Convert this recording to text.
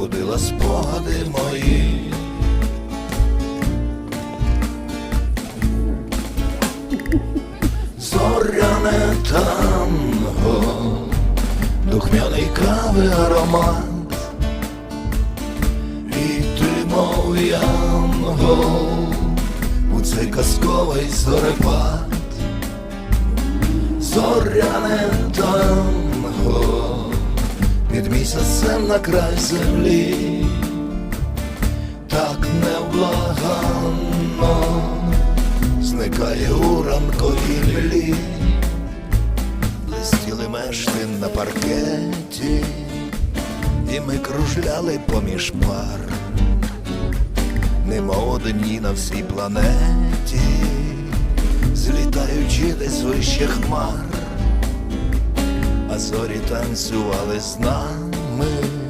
будила спогади мої. Зоряне танго, духмяний кави аромат, і ти, мов янгол, у цей казковий зорепад, зоряне танго, під місяцем на край землі, так невблаганно зникає у ранковій млі, блистіли мешти на паркеті, і ми кружляли поміж пар, немов одні на всій планеті, злітаючи десь вище хмар, зорі танцювали з нами.